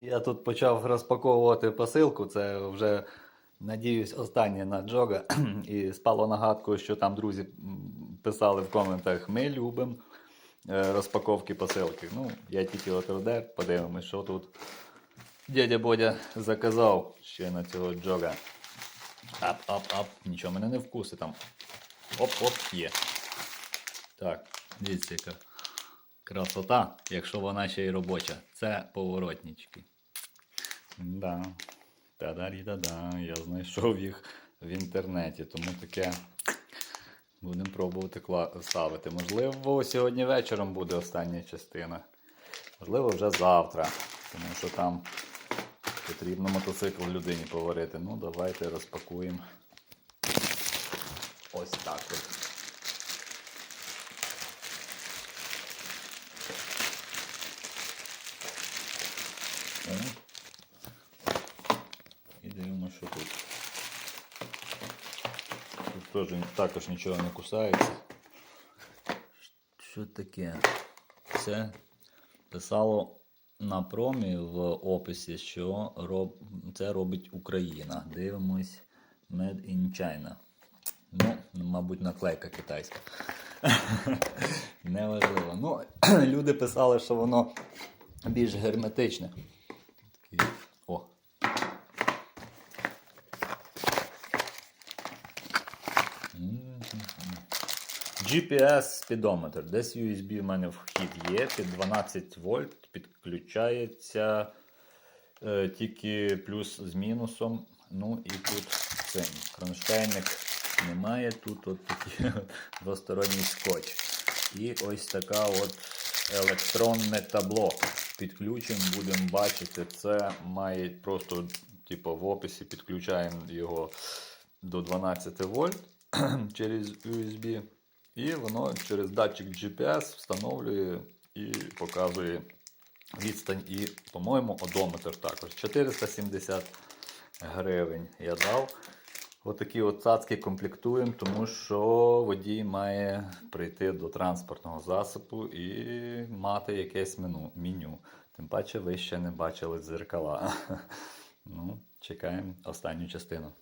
Я тут почав розпаковувати посилку. Це вже, надіюсь, останнє на Джога. І спало нагадку, що там друзі писали в коментах: ми любимо е, розпаковки посилки. Ну, я тільки от ордер, подивимось, що тут. Дядя Бодя заказав ще на цього Джога. Ап-ап-ап, нічого мене не вкусить там. Оп-оп, є. Так, дивіться, яка красота, якщо вона ще й робоча. Це поворотнички. Да. Та-дарі-да-да. Я знайшов їх в інтернеті, тому таке будемо пробувати ставити. Можливо, сьогодні вечором буде остання частина. Можливо, вже завтра. Тому що там потрібно мотоцикл людині поварити. Ну, давайте розпакуємо. Ось так от. Що тут. Тут теж також нічого не кусається. Що таке? Це писало на промі в описі, що роб... це робить Україна. Дивимось Made in China. Ну, мабуть, наклейка китайська. Неважливо. Ну, люди писали, що воно більш герметичне. GPS спідометр. Десь USB в мене вхід є. Під 12 вольт підключається е, тільки плюс з мінусом. Ну і тут цим. Кронштейник немає. Тут от такий двосторонній скотч. І ось така от електронне табло. Підключимо, будемо бачити. Це має просто, типу, в описі підключаємо його до 12 вольт через USB. І воно через датчик GPS встановлює і показує відстань. І, по-моєму, одометр також. 470 гривень я дав. Отакі от цацки комплектуємо, тому що водій має прийти до транспортного засобу і мати якесь меню. меню. Тим паче ви ще не бачили дзеркала. Ну, чекаємо останню частину.